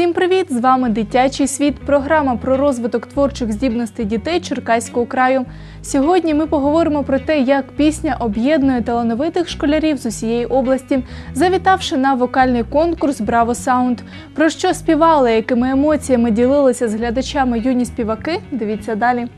Всім привіт! З вами Дитячий світ, програма про розвиток творчих здібностей дітей Черкаського краю. Сьогодні ми поговоримо про те, як пісня об'єднує талановитих школярів з усієї області, завітавши на вокальний конкурс Браво Саунд. Про що співали, якими емоціями ділилися з глядачами юні співаки? Дивіться далі.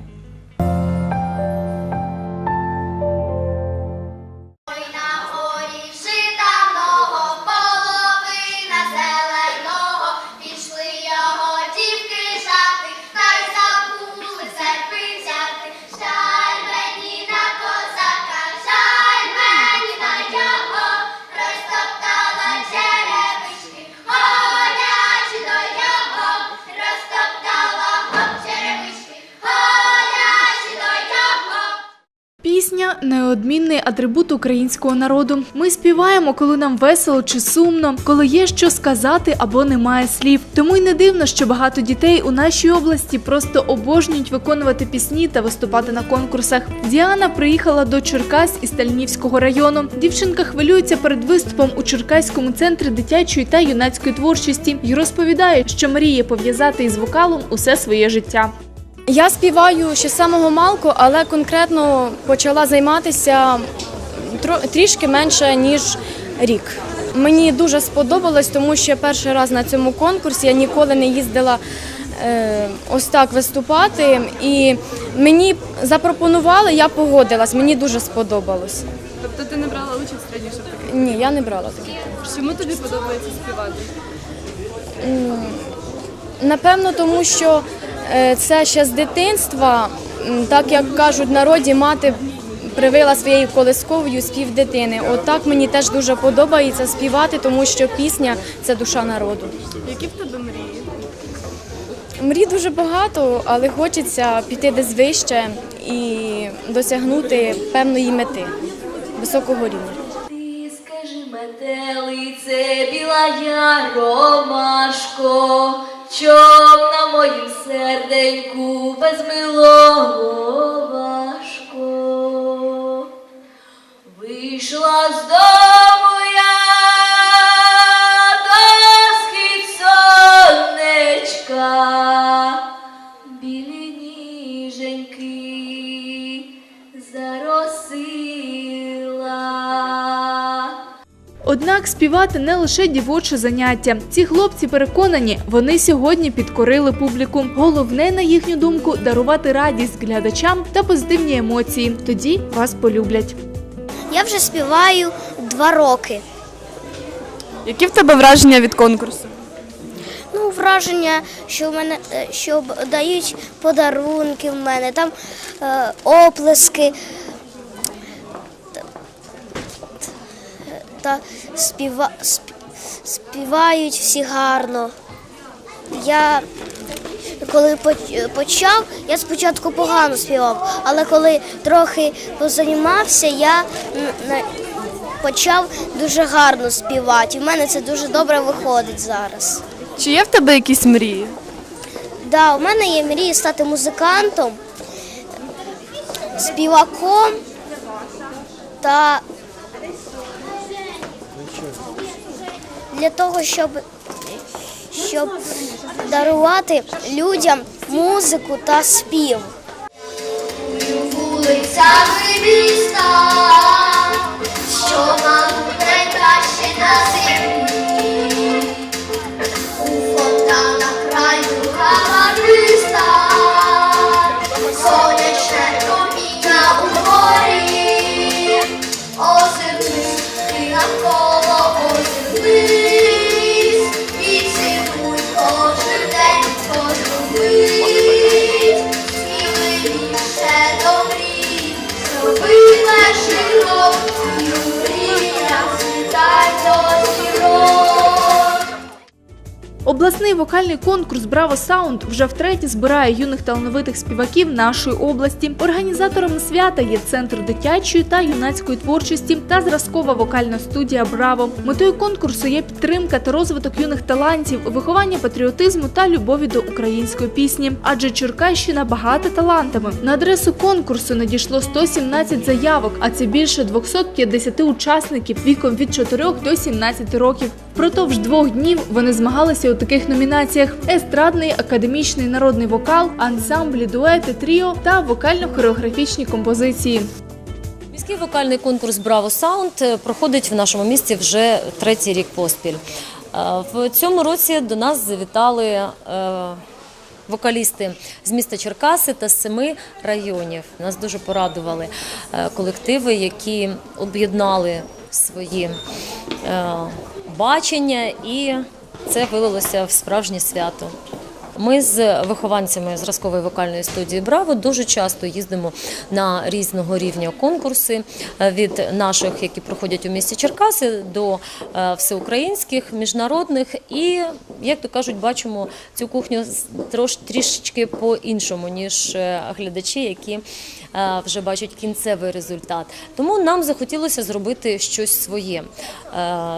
Неодмінний атрибут українського народу. Ми співаємо, коли нам весело чи сумно, коли є що сказати або немає слів. Тому й не дивно, що багато дітей у нашій області просто обожнюють виконувати пісні та виступати на конкурсах. Діана приїхала до Черкас із Тальнівського району. Дівчинка хвилюється перед виступом у Черкаському центрі дитячої та юнацької творчості і розповідає, що мріє пов'язати із вокалом усе своє життя. Я співаю ще з самого малку, але конкретно почала займатися трішки менше ніж рік. Мені дуже сподобалось, тому що перший раз на цьому конкурсі я ніколи не їздила е, ось так виступати. І мені запропонували, я погодилась. Мені дуже сподобалось. Тобто ти не брала участь раніше? Ні, я не брала таких. Чому тобі подобається співати? Напевно, тому що це ще з дитинства, так як кажуть в народі, мати привила своєю колисковою спів дитини. От так мені теж дуже подобається співати, тому що пісня це душа народу. Які в тебе мрії? Мрій дуже багато, але хочеться піти десь вище і досягнути певної мети високого рівня. Ти скажи метелице, біла я ромашко, чом на моїм серденьку безмилого Однак співати не лише дівоче заняття. Ці хлопці переконані, вони сьогодні підкорили публіку. Головне, на їхню думку, дарувати радість глядачам та позитивні емоції. Тоді вас полюблять. Я вже співаю два роки. Які в тебе враження від конкурсу? Ну, враження, що в мене е, що дають подарунки в мене, там е, оплески та співа, сп- співають всі гарно. Я коли почав, я спочатку погано співав, але коли трохи позанімався, я почав дуже гарно співати. І в мене це дуже добре виходить зараз. Чи є в тебе якісь мрії? Да, у мене є мрія стати музикантом, співаком та для того, щоб, щоб дарувати людям музику та спів. Вулицями міста, що нам найкраще на землі. Вокальний конкурс Браво Саунд вже втретє збирає юних талановитих співаків нашої області. Організаторами свята є центр дитячої та юнацької творчості та зразкова вокальна студія Браво. Метою конкурсу є підтримка та розвиток юних талантів, виховання патріотизму та любові до української пісні. Адже Черкащина багата талантами. На адресу конкурсу надійшло 117 заявок, а це більше 250 учасників віком від 4 до 17 років. Впродовж двох днів вони змагалися у таких номінаціях: естрадний, академічний народний вокал, ансамблі, дуети, тріо та вокально-хореографічні композиції. Міський вокальний конкурс Браво Саунд проходить в нашому місті вже третій рік поспіль. Е, В цьому році до нас завітали е, вокалісти з міста Черкаси та семи районів. Нас дуже порадували е, колективи, які об'єднали свої бачення, і це вилилося в справжнє свято. Ми з вихованцями зразкової вокальної студії Браво дуже часто їздимо на різного рівня конкурси е, від наших, які проходять у місті Черкаси, до е, всеукраїнських, міжнародних. І, як то кажуть, бачимо цю кухню трішечки по-іншому, ніж е, глядачі, які вже бачать кінцевий результат. Тому нам захотілося зробити щось своє,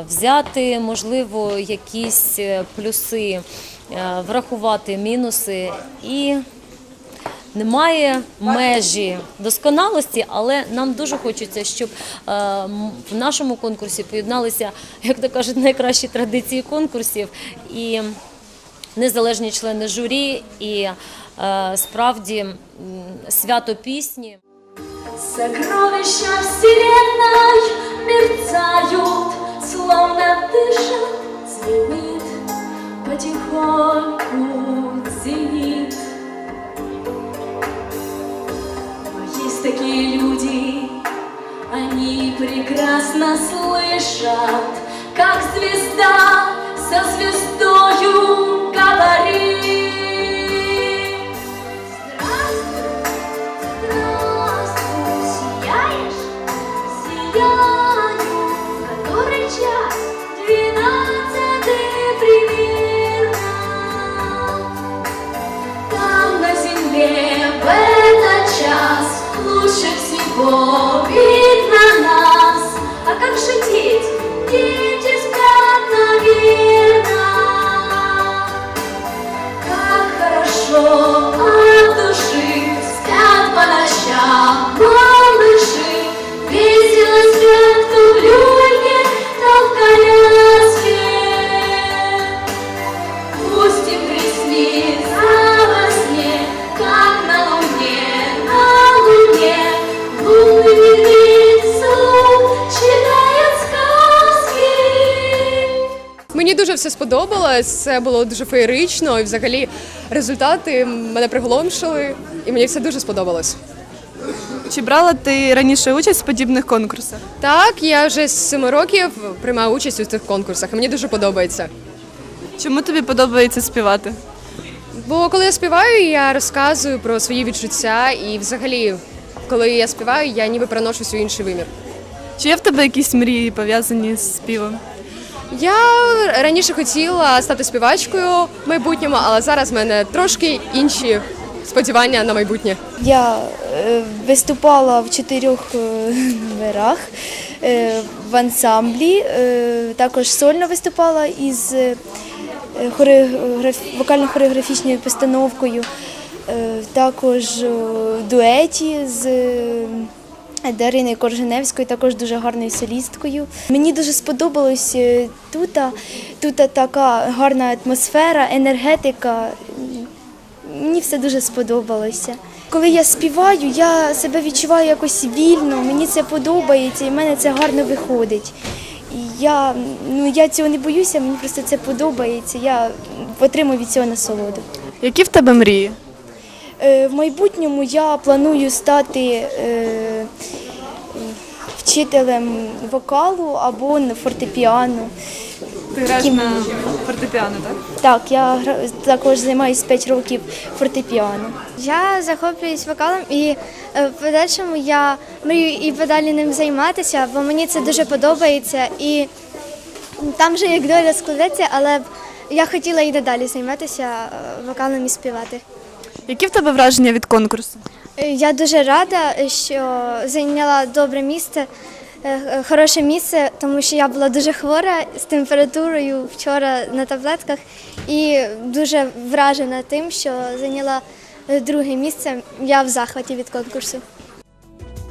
взяти, можливо, якісь плюси врахувати мінуси і немає межі досконалості, але нам дуже хочеться, щоб е, в нашому конкурсі поєдналися, як то кажуть, найкращі традиції конкурсів і незалежні члени журі, і е, справді свято пісні. Сокровища вселенной мерцают, словно дышат, звенит потихоньку зенит. Но есть такие люди, они прекрасно слышат, как звезда со звездою говорит. Лучше на нас. А как же? Дети все сподобалось, це було дуже феєрично, і взагалі результати мене приголомшили, і мені все дуже сподобалось. Чи брала ти раніше участь в подібних конкурсах? Так, я вже з семи років приймаю участь у цих конкурсах, і мені дуже подобається. Чому тобі подобається співати? Бо коли я співаю, я розказую про свої відчуття, і взагалі, коли я співаю, я ніби переношусь у інший вимір. Чи є в тебе якісь мрії пов'язані з співом? Я раніше хотіла стати співачкою в майбутньому, але зараз в мене трошки інші сподівання на майбутнє. Я е, виступала в чотирьох е, номерах е, в ансамблі, е, також сольно виступала із е, хореограф- вокально-хореографічною постановкою, також в дуеті з Дариною Корженевською, також дуже гарною солісткою. Мені дуже сподобалось е, тут. Тут така гарна атмосфера, енергетика. Мені все дуже сподобалося. Коли я співаю, я себе відчуваю якось вільно, мені це подобається і в мене це гарно виходить. І я, ну, я цього не боюся, мені просто це подобається. Я отримую від цього насолоду. Які в тебе мрії? Е, В майбутньому я планую стати е, вчителем вокалу або на фортепіано. Ти граєш на фортепіано, так? Так, я гра- також займаюся 5 років фортепіано. Я захоплююсь вокалом і е, в подальшому я мрію і подалі ним займатися, бо мені це дуже подобається. І там вже як доля складеться, але б я хотіла і надалі займатися е, вокалом і співати. Які в тебе враження від конкурсу? Е, Я дуже рада, що зайняла добре місце, е, е, хороше місце, тому що я була дуже хвора з температурою вчора на таблетках і дуже вражена тим, що зайняла друге місце. Я в захваті від конкурсу.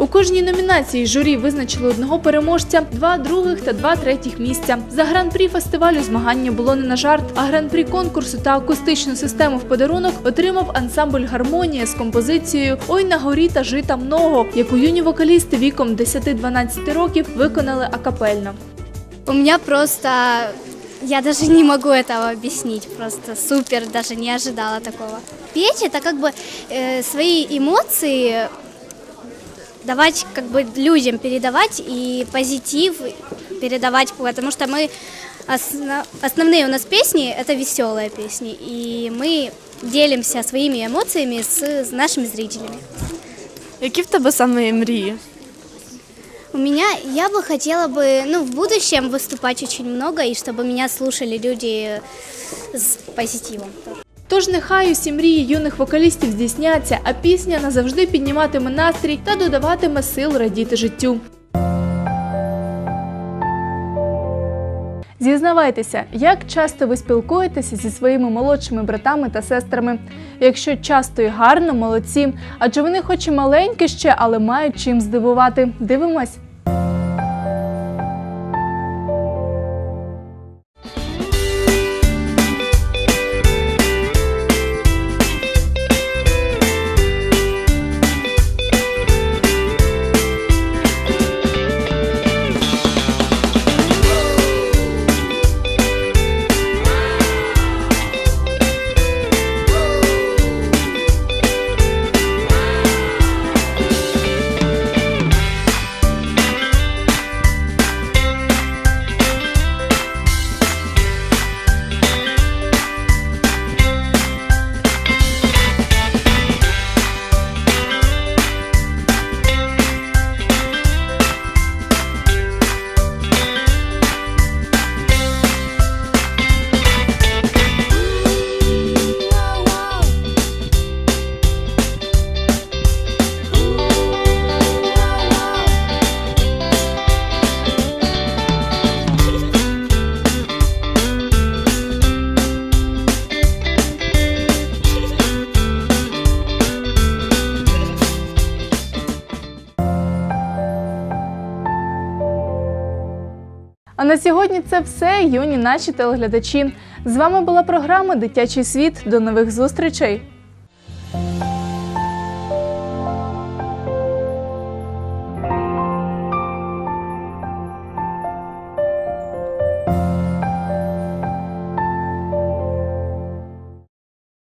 У кожній номінації журі визначили одного переможця, два других та два третіх місця. За гран-прі фестивалю змагання було не на жарт, а гран-прі конкурсу та акустичну систему в подарунок отримав ансамбль гармонія з композицією Ой на горі та жита много, яку юні вокалісти віком 10-12 років виконали акапельно. У меня просто... Я даже не могу этого объяснить. Просто супер, даже не ожидала такого. Петь это как бы э, свои эмоции давать как бы людям передавать и позитив передавать, потому что мы осно- основные у нас песни это веселые песни, и мы делимся своими эмоциями с, с нашими зрителями. Які в тебе саме мрії? У меня, я бы хотела бы, ну, в будущем выступать очень много, и чтобы меня слушали люди с позитивом. Тож нехай усі мрії юних вокалістів здійсняться, а пісня назавжди підніматиме настрій та додаватиме сил радіти життю. Зізнавайтеся, як часто ви спілкуєтеся зі своїми молодшими братами та сестрами. Якщо часто і гарно, молодці, адже вони хоч і маленькі ще, але мають чим здивувати. Дивимось. А на сьогодні це все, юні наші телеглядачі. З вами була програма Дитячий світ. До нових зустрічей.